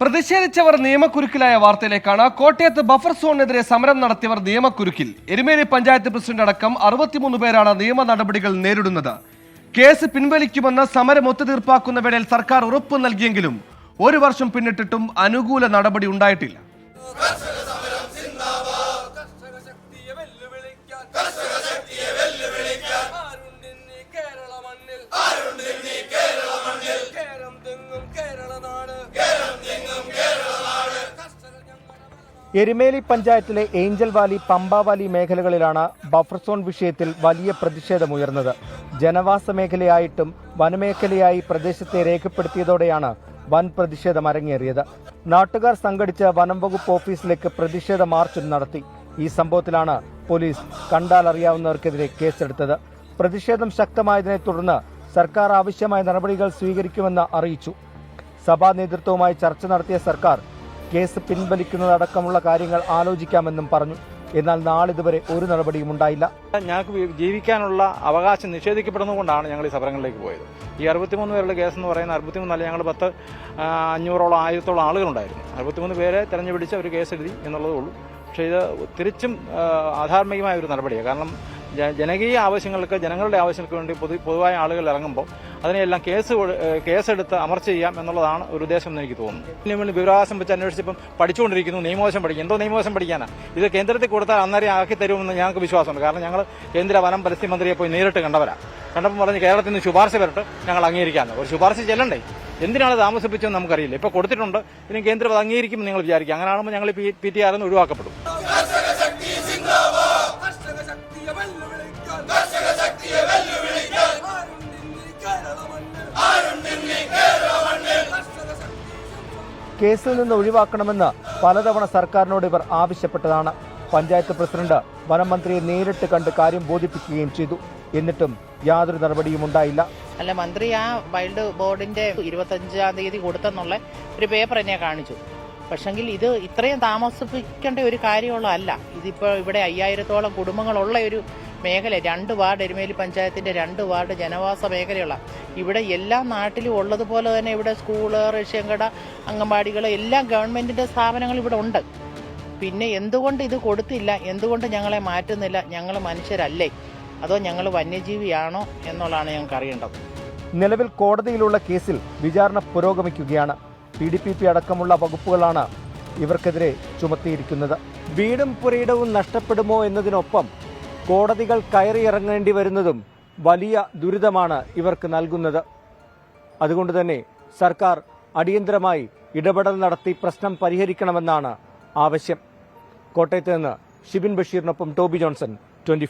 പ്രതിഷേധിച്ചവർ നിയമക്കുരുക്കിലായ വാർത്തയിലേക്കാണ്. കോട്ടയത്ത് ബഫർ സോണിനെതിരെ സമരം നടത്തിയവർ നിയമക്കുരുക്കിൽ. എരുമേലി പഞ്ചായത്ത് പ്രസിഡന്റ് അടക്കം അറുപത്തിമൂന്ന് പേരാണ് നിയമ നടപടികൾ നേരിടുന്നത്. കേസ് പിൻവലിക്കുമെന്ന് സമരം ഒത്തുതീർപ്പാക്കുന്ന വേളയിൽ സർക്കാർ ഉറപ്പ് നൽകിയെങ്കിലും ഒരു വർഷം പിന്നിട്ടിട്ടും അനുകൂല നടപടി ഉണ്ടായിട്ടില്ല. എരുമേലി പഞ്ചായത്തിലെ ഏഞ്ചൽ വാലി പമ്പ വാലി മേഖലകളിലാണ് ബഫർ സോൺ വിഷയത്തിൽ വലിയ പ്രതിഷേധമുയർന്നത്. ജനവാസ മേഖലയായിട്ടും വനമേഖലയായി പ്രദേശത്തെ രേഖപ്പെടുത്തിയതോടെയാണ് വൻ പ്രതിഷേധം അരങ്ങേറിയത്. നാട്ടുകാർ സംഘടിച്ച വനം വകുപ്പ് ഓഫീസിലേക്ക് പ്രതിഷേധ മാർച്ചും നടത്തി. ഈ സംഭവത്തിലാണ് പോലീസ് കണ്ടാൽ അറിയാവുന്നവർക്കെതിരെ കേസെടുത്തത്. പ്രതിഷേധം ശക്തമായതിനെ തുടർന്ന് സർക്കാർ ആവശ്യമായ നടപടികൾ സ്വീകരിക്കുമെന്ന് അറിയിച്ചു. സഭാ നേതൃത്വവുമായി ചർച്ച നടത്തിയ സർക്കാർ കേസ് പിൻവലിക്കുന്നതടക്കമുള്ള കാര്യങ്ങൾ ആലോചിക്കാമെന്നും പറഞ്ഞു. എന്നാൽ നാളിതുവരെ ഒരു നടപടിയും ഉണ്ടായില്ല. ഞങ്ങൾക്ക് ജീവിക്കാനുള്ള അവകാശം നിഷേധിക്കപ്പെടുന്നതുകൊണ്ടാണ് ഞങ്ങൾ ഈ സമരങ്ങളിലേക്ക് പോയത്. ഈ അറുപത്തിമൂന്ന് പേരുടെ കേസ് എന്ന് പറയുന്ന അറുപത്തിമൂന്നല്ല ഞങ്ങൾ പത്ത് അഞ്ഞൂറോളം ആയിരത്തോളം ആളുകളുണ്ടായിരുന്നു. അറുപത്തിമൂന്ന് പേരെ തെരഞ്ഞു പിടിച്ച് അവർ കേസ് എഴുതി എന്നുള്ളതേ ഉള്ളൂ. പക്ഷേ ഇത് തിരിച്ചും അധാർമികമായ ഒരു നടപടിയാണ്. കാരണം ജനകീയ ആവശ്യങ്ങൾക്ക് ജനങ്ങളുടെ ആവശ്യങ്ങൾക്ക് വേണ്ടി പൊതു പൊതുവായ ആളുകൾ ഇറങ്ങുമ്പോൾ അതിനെല്ലാം കേസ് കേസെടുത്ത് അമർച്ച ചെയ്യാം എന്നുള്ളതാണ് ഒരു ഉദ്ദേശം എന്ന് എനിക്ക് തോന്നുന്നു. വേണ്ടി വിവരാവകാശം വെച്ച് അന്വേഷിച്ചപ്പം പഠിച്ചുകൊണ്ടിരിക്കുന്നു. നിയമവശം പഠിക്കും. എന്തോ നിയമവശം പഠിക്കാനാണ് ഇത് കേന്ദ്രത്തിൽ കൊടുത്താൽ അന്നേരം ആക്കി തരുമെന്ന് ഞങ്ങൾക്ക് വിശ്വാസമുണ്ട്. കാരണം ഞങ്ങൾ കേന്ദ്ര വനം പരിസ്ഥിതി മന്ത്രിയെ പോയി നേരിട്ട് കണ്ടവരാ. കണ്ടപ്പോൾ പറഞ്ഞ് കേരളത്തിൽ നിന്ന് ശുപാർശ വരട്ടെ ഞങ്ങൾ അംഗീകരിക്കാമെന്ന് ഒരു ശുപാർശ ചെല്ലണ്ടേ? എന്തിനാണ് താമസിപ്പിച്ചതെന്ന് നമുക്കറിയില്ല. ഇപ്പോൾ കൊടുത്തിട്ടുണ്ട് ഇനി കേന്ദ്രം അത് അംഗീകരിക്കുമെന്ന് നിങ്ങൾ വിചാരിക്കുക. അങ്ങനെയാകുമ്പോൾ ഞങ്ങൾ പി ടി നിന്ന് ഒഴിവാക്കപ്പെടും. കേസിൽ നിന്ന് ഒഴിവാക്കണമെന്ന് പലതവണ സർക്കാരിനോട് ഇവർ ആവശ്യപ്പെട്ടതാണ്. പഞ്ചായത്ത് പ്രസിഡന്റ് വനം മന്ത്രിയെ നേരിട്ട് കണ്ട് കാര്യം ബോധിപ്പിക്കുകയും ചെയ്തു. എന്നിട്ടും യാതൊരു നടപടിയും ഉണ്ടായില്ല. അല്ല മന്ത്രി ആ വൈൽഡ് ബോർഡിന്റെ ഇരുപത്തഞ്ചാം തീയതി കൊടുത്തെന്നുള്ള ഒരു പേപ്പർ എന്നെ കാണിച്ചു. പക്ഷെങ്കിൽ ഇത് ഇത്രയും താമസിപ്പിക്കേണ്ട ഒരു കാര്യമുള്ളതല്ല ഇതിപ്പോൾ ഇവിടെ അയ്യായിരത്തോളം കുടുംബങ്ങളുള്ള ഒരു മേഖല രണ്ട് വാർഡ് എരുമേലി പഞ്ചായത്തിന്റെ രണ്ട് വാർഡ് ജനവാസ മേഖലയുള്ള. ഇവിടെ എല്ലാ നാട്ടിലും ഉള്ളതുപോലെ തന്നെ ഇവിടെ സ്കൂൾ റേഷൻ കട അംഗൻവാടികൾ എല്ലാം ഗവൺമെന്റിന്റെ സ്ഥാപനങ്ങൾ ഇവിടെ ഉണ്ട്. പിന്നെ എന്തുകൊണ്ട് ഇത് കൊടുത്തില്ല? എന്തുകൊണ്ട് ഞങ്ങളെ മാറ്റുന്നില്ല? ഞങ്ങൾ മനുഷ്യരല്ലേ? അതോ ഞങ്ങൾ വന്യജീവിയാണോ എന്നുള്ളതാണ് ഞങ്ങൾക്ക് അറിയേണ്ടത്. നിലവിൽ കോടതിയിലുള്ള കേസിൽ വിചാരണ പുരോഗമിക്കുകയാണ്. പി ഡി പി പി അടക്കമുള്ള വകുപ്പുകളാണ് ഇവർക്കെതിരെ ചുമത്തിയിരിക്കുന്നത്. വീടും പുരയിടവും നഷ്ടപ്പെടുമോ എന്നതിനൊപ്പം കോടതികൾ കയറിയിറങ്ങേണ്ടി വരുന്നതും വലിയ ദുരിതമാണ് ഇവർക്ക് നൽകുന്നത്. അതുകൊണ്ട് തന്നെ സർക്കാർ അടിയന്തരമായി ഇടപെടൽ നടത്തി പ്രശ്നം പരിഹരിക്കണമെന്നാണ് ആവശ്യം. കോട്ടയത്ത് നിന്ന് ഷിബിൻ ബഷീറിനൊപ്പം ടോബി ജോൺസൺ ട്വന്റി